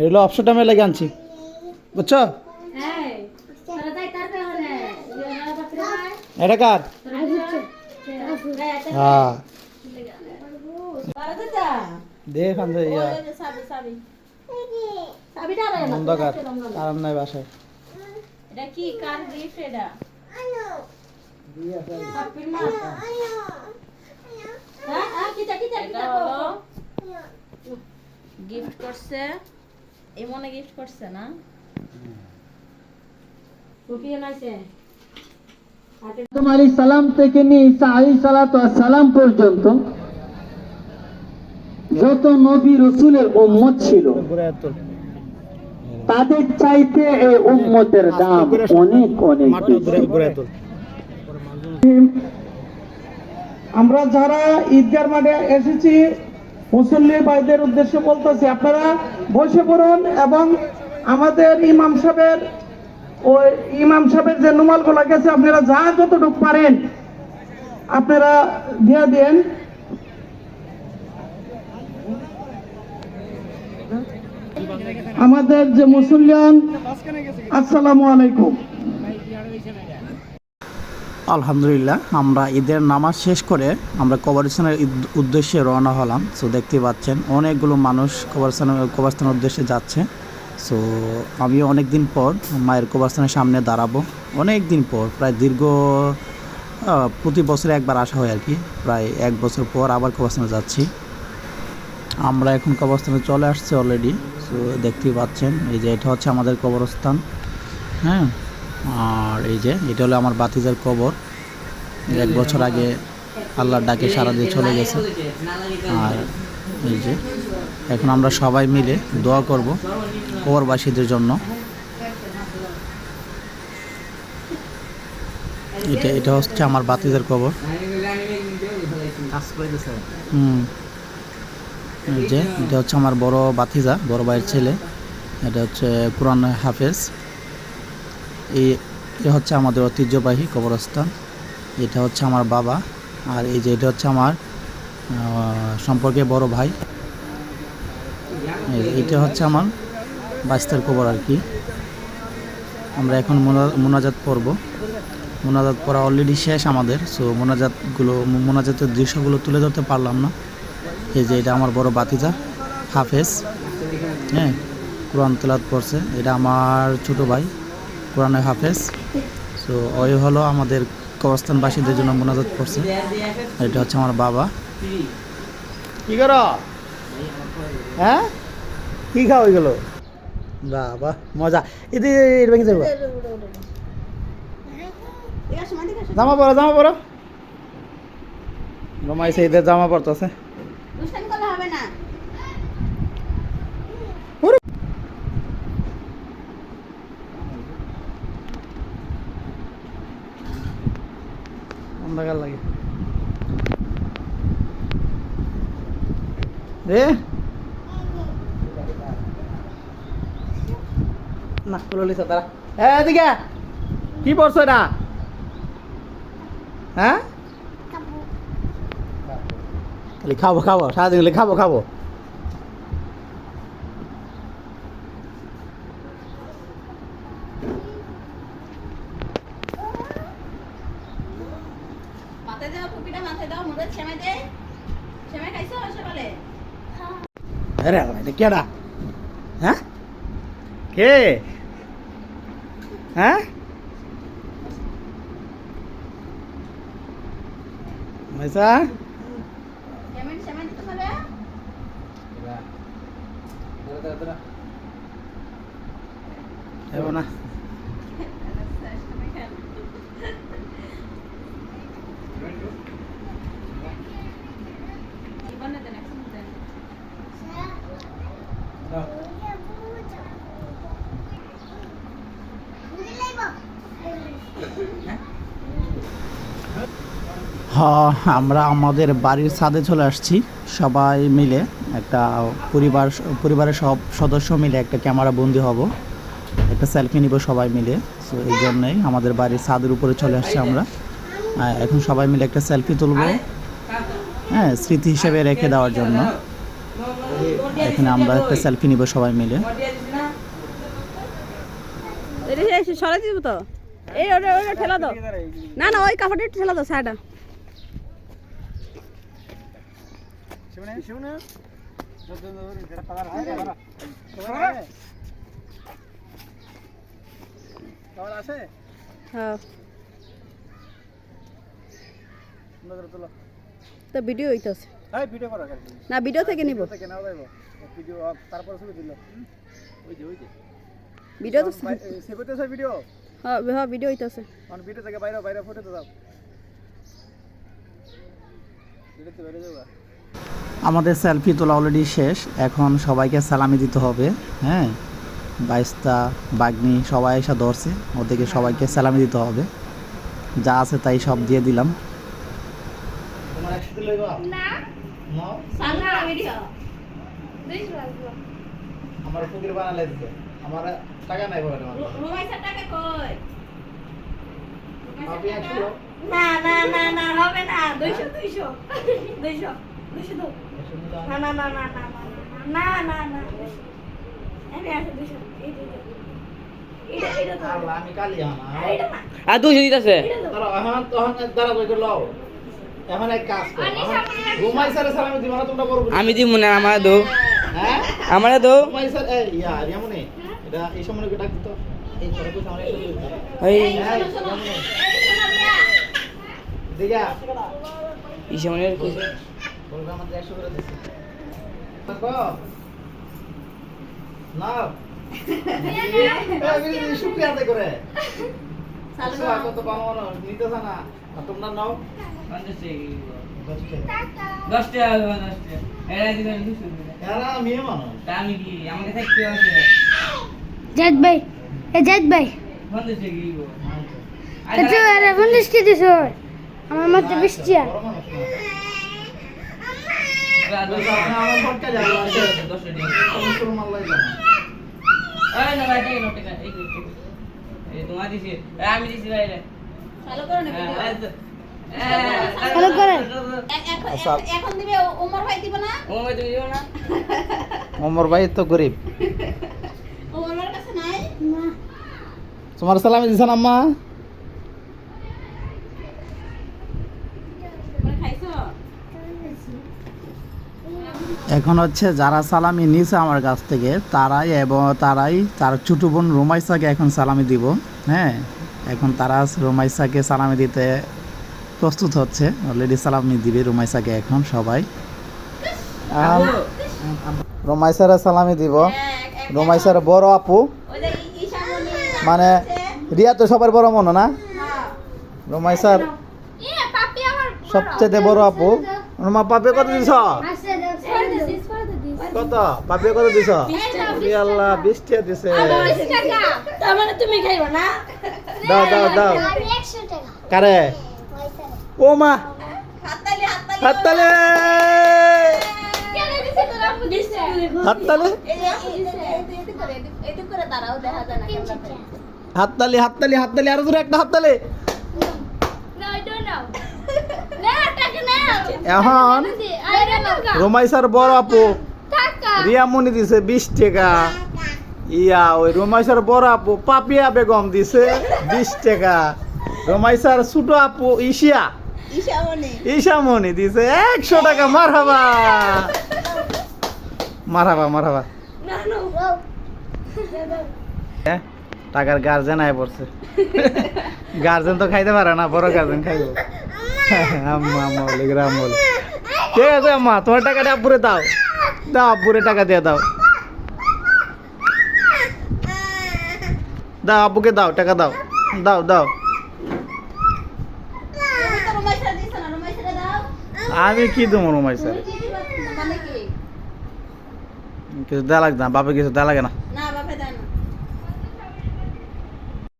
এগুলো অবসর টাইমে লেগে আনছি। বুঝছ? এটা কার হ্যাঁ পারা দাদা দেখ আনছে সাবি সাবি সাবিটা রে না অন্ধকার কারণ নাই বাসায়। এটা কি? কার গিফট এটা? হ্যাঁ হ্যাঁ গিফট করছে। এমনে গিফট করছে না? আলী সালাম থেকে নিয়ে ঈসা আলী সালাম পর্যন্ত যত নবী রসুলের উম্মত ছিল তাদের চাইতে এই উম্মতের দাম অনেক অনেক আমরা যারা ঈদগার মাঠে এসেছি মুসল্লি ভাইদের উদ্দেশ্যে বলতেছি আপনারা বসে পড়ুন এবং আমাদের ইমাম সাহেবের, ওই ইমাম সাহেবের যে নুমালগুলো গেছে, আপনারা যা যতটুকু পারেন আপনারা দিয়ে দেন। আমাদের যে মুসল্লিয়ান, আসসালামু আলাইকুম। আলহামদুলিল্লাহ, আমরা ঈদের নামাজ শেষ করে আমরা কবরস্থানের উদ্দেশ্যে রওনা হলাম। সো দেখতে পাচ্ছেন অনেকগুলো মানুষ কবরস্থানের কবরস্থানের উদ্দেশ্যে যাচ্ছে। সো আমিও অনেক দিন পর মায়ের কবরস্থানের সামনে দাঁড়াবো। অনেক দিন পর, প্রায় দীর্ঘ প্রতি বছরে একবার আসা হয় আর কি প্রায় এক বছর পর আবার কবরস্থানে যাচ্ছি। আমরা এখন কবরস্থানে চলে আসছি অলরেডি সো দেখতেই পাচ্ছেন, এই যে এটা হচ্ছে আমাদের কবরস্থান। হ্যাঁ। আর এই যে, এটা হলো আমার বাতিজার কবর। এক বছর আগে আল্লাহর ডাকে সারা দিয়ে চলে গেছে। আর এই যে, এখন আমরা সবাই মিলে দোয়া করব কবরবাসীদের জন্য। এটা এটা হচ্ছে আমার বাতিজার কবর। হুম। এই যে, এটা হচ্ছে আমার বড় বাতিজা, বড় ভাইয়ের ছেলে। এটা হচ্ছে কোরআন হাফেজ। এই হচ্ছে আমাদের ঐতিহ্যবাহী কবরস্থান। এটা হচ্ছে আমার বাবা আর এই যে এটা হচ্ছে আমার সম্পর্কে বড় ভাই। এটা হচ্ছে আমার বাস্তার কবর আর কি। আমরা এখন মোনা- মোনাজাত পড়ব। মোনাজাত পড়া অলরেডি শেষ আমাদের সো মোনাজাতগুলো, মোনাজাতের দৃশ্যগুলো তুলে ধরতে পারলাম না। এই যে এটা আমার বড় বাতিজা হাফেজ। হ্যাঁ কোরআন তেলাত পড়ছে এটা আমার ছোট ভাই। কোরআনে হাফেজ। সো ওই হলো আমাদের কবরস্থানবাসীদের জন্য মোনাজাত করছে। এটা হচ্ছে আমার বাবা। কি করো? হ্যাঁ? কি খাও ওইগুলো বাবা মজা। এদি এর ভেঙে যাব জামা পরো জামা পরো। রমাইছে ঈদের জামা পরতেছে। হবে না। অন্ধকার লাগে। রে না খুলে তারা হ্যাঁ এদিকে কি পড়ছো এটা? হ্যাঁ? খাব খাব, সারাদিন খাব খাব। মাথায় দাও টুপিটা মাথায় দাও মুড়ে সেমাই দে। সেমাই খাইছো সকালে? আরে এটা কেডা? হ্যাঁ? কে? হ্যাঁ? মাইসা? দিতে না সেমাই খান জীবনে দেন একদম দেন হ্যাঁ আমরা আমাদের বাড়ির ছাদে চলে আসছি। সবাই মিলে একটা পরিবার, পরিবারের সব সদস্য মিলে একটা ক্যামেরা বন্দি হব। একটা সেলফি নিব সবাই মিলে। সো এই জন্যই আমাদের বাড়ির ছাদের উপরে চলে আসছি আমরা। এখন সবাই মিলে একটা সেলফি তুলব। হ্যাঁ স্মৃতি হিসেবে রেখে দেওয়ার জন্য। এখানে আমরা একটা সেলফি নিব সবাই মিলে। এটা সে সরাই দিব তো? এই ওটা ওটা ঠেলা দাও। না না, ওই কাপড়টা ঠেলা দাও সাইডা হ্যাঁ। তো ভিডিও না ভিডিও থেকে নিব। ভিডিও হ্যাঁ হ্যাঁ ভিডিও ভিডিও থেকে বাইরে ফটো তো আমাদের সেলফি তোলা অলরেডি শেষ। এখন সবাইকে সালামি দিতে হবে হ্যাঁ? বাইস্তা বাগনি সবাই এসে ধরছে ওদেরকে সবাইকে সালামি দিতে হবে। যা আছে তাই সব দিয়ে দিলাম। সামনে ভিডিও আমার ফকির বানালে দিতে আমার টাকা নাই বলে রুমাইসার টাকা কই আপনি একশো না না না না হবে না দুইশো দুইশো দুইশো দুইশো দাও না না না না না না না না না আমি দুইশো দুইশো তো কালি না আর দুশো দিতেছে দাঁড়াও, এখন তখন দাঁড়া লও এখন এক কাজ করো এখন রুমাই স্যারের সালামি দিবা না তোমরা বড় আমি দিব না আমার দো। হ্যাঁ? আমার দো। রুমাই স্যার এই রিয়ামনি এটা এই সময় ডাক দিত? এই করে তো সামনে এসে এই। শোনো শোনো এই শোনো মিয়া দিগা আমাদের 100 করে দিছে। দেখো। না শুক্রিয়া আদায় করে। তোমরা নাও। দশ টাকা। দশ টাকা এরা দিবেন এরা মেয়ে মানুষ। আমি কি আমাকে থাকতে আছে ভাই এ জাদ ভাই। পঞ্চাশ টাকা আচ্ছা আরে পঞ্চাশটি দিছ আমার মতো বৃষ্টি আর। না। দশ আমার ভটকা যাবে দশ টাকা মুসলমান লাই জানা এই না ভাই এই তোমার দিছি। এই, আমি দিছি ভাই রে। চালু করো না তো। করে। এখন। এখন- এখন দিবে ওমর ভাই দিব না? ও তুমি দিব না? ওমর ভাই তো গরিব। ওমর ভাইয়ের কাছে নাই? তোমার সালামে দিছেন আম্মা তোমরা খাইছো এখন হচ্ছে যারা সালামি নিছে আমার কাছ থেকে তারাই এবং তারাই তার ছোট বোন রোমাইসাকে এখন সালামি দিব। হ্যাঁ এখন তারা রোমাইসাকে সালামি দিতে প্রস্তুত হচ্ছে। অলরেডি সালামি দিবে রোমাইসাকে এখন সবাই। রোমাইসারা সালামি দিব। রোমাইসার বড় আপু। মানে রিয়া তো সবার বড় মনে না? রোমাইসার সবচেয়ে বড় আপু। রোমা পাপে কত দিছ? কত? পাপিয়া কত দিছ? আল্লাহ তুমি না? দাও দাও দাও। কারে? ও মা। হাততালে হাততালে। হাততালি! হাততালি? হাততালি আরও দূরে একটা হাততালি। এখন? রোমাই স্যার বড় আপু। রিয়ামণি দিছে বিশ টাকা। ইয়া ওই রোমাইসার বড় আপু পাপিয়া বেগম দিছে বিশ টাকা। রোমাইসার ছোট আপু ইশিয়া ঈশামণি। দিছে একশো টাকা। মারহাবা মারহাবা মারহাবা হ্যাঁ, টাকার গার্জেন আয় পড়ছে। গার্জেন তো খাইতে পারে না বড় গার্জেন খাইব। আম্মা। আম্মা বলে গ্রাম বলে ঠিক আছে আম্মা তোমার টাকাটা আব্বুরে দাও। দাও আব্বুরে টাকা দিয়ে দাও। দাও আব্বুকে দাও টাকা দাও। দাও দাও। আমি কি দেবো রুমাই স্যার কিছু দেওয়া লাগবে না বাপে কিছু দেওয়া লাগে না।